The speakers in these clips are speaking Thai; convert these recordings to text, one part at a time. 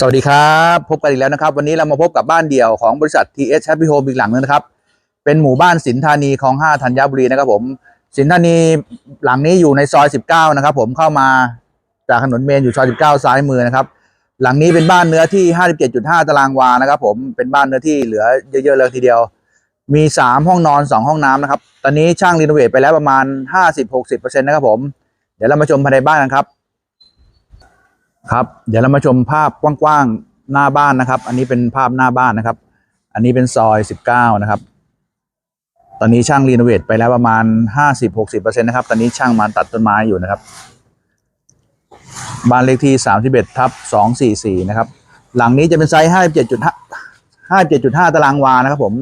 สวัสดีครับ พบกันอีกแล้วนะครับ วันนี้เรามาพบกับบ้านเดี่ยวของบริษัท TS Happy Home อีกหลังนึงนะครับ เป็นหมู่บ้านสินธานีคลอง5ธัญบุรีนะครับผมสินธานีหลังนี้อยู่ในซอย 19 นะครับ ผมเข้ามาจากถนนเมนอยู่ซอย 19 ซ้ายมือนะครับ หลังนี้เป็นบ้านเนื้อที่ 57.5 ตารางวานะครับผมเป็นบ้านเนื้อที่เหลือเยอะๆเลยทีเดียว มี 3 ห้องนอน 2 ห้องน้ำนะครับตอนนี้ช่างรีโนเวทไปแล้วประมาณ 50-60%นะครับผมเดี๋ยวเรามาชมภายในบ้านกันครับ ครับ เดี๋ยวเรามาชมภาพกว้างๆหน้าบ้านนะครับ อันนี้เป็นภาพหน้าบ้านนะครับ อันนี้เป็นซอย 19 นะครับ ตอนนี้ช่างรีโนเวทไปแล้วประมาณ 50-60%นะครับ ตอนนี้ช่างมาตัดต้นไม้อยู่นะครับ บ้านเลขที่ 31ทับ244 นะครับ หลังนี้จะเป็นไซส์57.5 57.5 ตารางวานะครับ ผม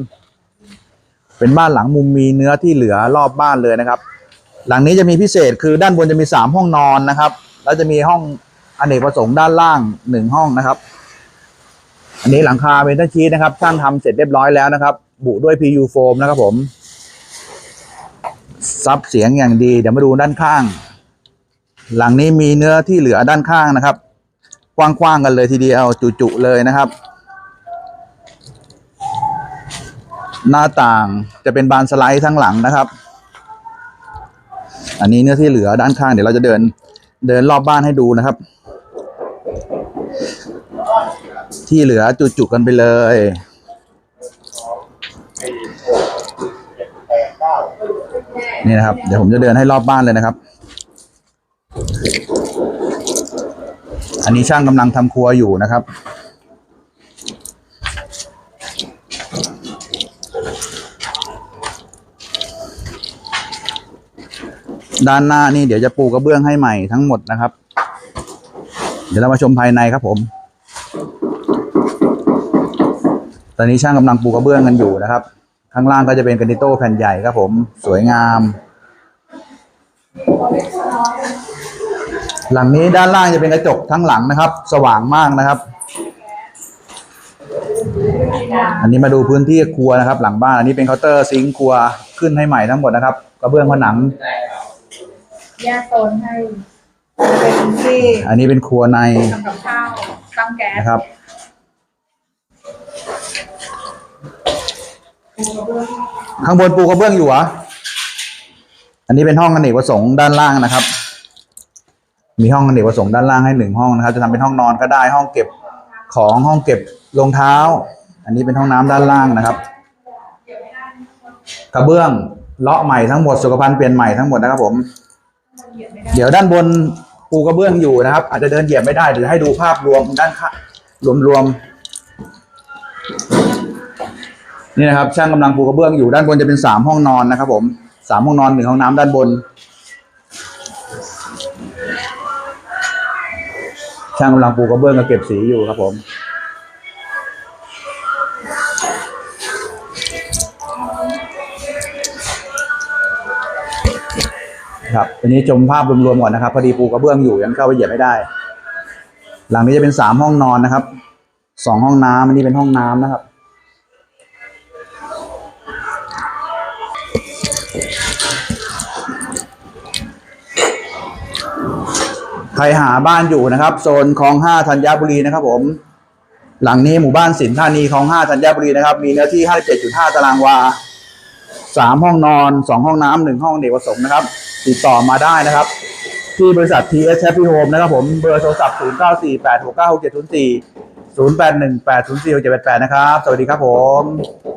เป็นบ้านหลังมุมมีเนื้อที่เหลือรอบบ้านเลยนะครับ หลังนี้จะมีพิเศษคือด้านบนจะมี 3 ห้องนอนนะครับ แล้วจะมีห้อง อเนกประสงค์ด้านล่าง1ห้องนะครับ อันนี้หลังคาเป็นทัชชีนะครับช่างทำเสร็จเรียบร้อยแล้วนะครับ บุด้วย PU โฟมนะครับผมซับเสียงอย่างดี เดี๋ยวมาดูด้านข้าง หลังนี้มีเนื้อที่เหลือด้านข้างนะครับ กว้างๆกันเลยทีเดียวจุๆเลยนะครับ หน้าต่างจะเป็นบานสไลด์ทั้งหลังนะครับ อันนี้เนื้อที่เหลือด้านข้างเดี๋ยวเราจะเดินเดินรอบบ้านให้ดูนะครับ ที่เหลือจุกๆกันไปเลยนี่นะครับ เดี๋ยวผมจะเดินให้รอบบ้านเลยนะครับ อันนี้ช่างกำลังทำครัวอยู่นะครับ ด้านหน้านี่เดี๋ยวจะปูกระเบื้องให้ใหม่ทั้งหมดนะครับ เดี๋ยวเรามาชมภายในครับผม ตอนนี้ช่างกำลังปูกระเบื้องกันอยู่นะครับ ข้างล่างก็จะเป็นกรานิโต้แผ่นใหญ่ครับผมสวยงาม หลังนี้ด้านล่างจะเป็นกระจกทั้งหลังนะครับ สว่างมากนะครับ อันนี้มาดูพื้นที่ครัวนะครับ หลังบ้านอันนี้เป็นเคาน์เตอร์ซิงค์ครัวขึ้นให้ใหม่ทั้งหมดนะครับกระเบื้องผนังแยกโซนให้เป็นที่อันนี้เป็นครัวในทำกับข้าวตั้งแก๊สนะครับ ข้างบนปูกระเบื้องอยู่เหรอ อันนี้เป็นห้องอเนกประสงค์ด้านล่างนะครับ มีห้องอเนกประสงค์ด้านล่างให้หนึ่งห้องนะครับ จะทำเป็นห้องนอนก็ได้ห้องเก็บของห้องเก็บรองเท้า อันนี้เป็นห้องน้ำด้านล่างนะครับ กระเบื้องเลาะใหม่ทั้งหมดสุขภัณฑ์เปลี่ยนใหม่ทั้งหมดนะครับผม เดี๋ยวด้านบนปูกระเบื้องอยู่นะครับ อาจจะเดินเหยียบไม่ได้เดี๋ยวให้ดูภาพรวมด้านข้างรวมๆ นี่นะครับช่างกำลังปูกระเบื้องอยู่ด้านบนจะเป็นสามห้องนอนนะครับ ผมสามห้องนอนหนึ่งห้องน้ำด้านบน ช่างกำลังปูกระเบื้องกับเก็บสีอยู่ครับ ผมครับอันนี้ชมภาพรวมๆก่อนนะครับ พอดีปูกระเบื้องอยู่ยังเข้าไปเหยียบไม่ได้ หลังนี้จะเป็นสามห้องนอนนะครับสองห้องน้ำอันนี้เป็นห้องน้ำนะครับ ใครหาบ้านอยู่นะครับ โซนคลองห้าธัญบุรีนะครับ ผม หลังนี้หมู่บ้านสินธานีคลองห้าธัญบุรีนะครับ มีเนื้อที่ห้าสิบเจ็ดจุดห้าตารางวาสามห้องนอนสองห้องน้ำหนึ่งห้องเด็กผสมนะครับ ติดต่อมาได้นะครับ ที่บริษัท TS Happy Home นะครับผมเบอร์โทรศัพท์ 0 9 4 8 6 9 6 7 0 4 0 8 1 8 0 4 6 7 8 8 นะครับ สวัสดีครับผม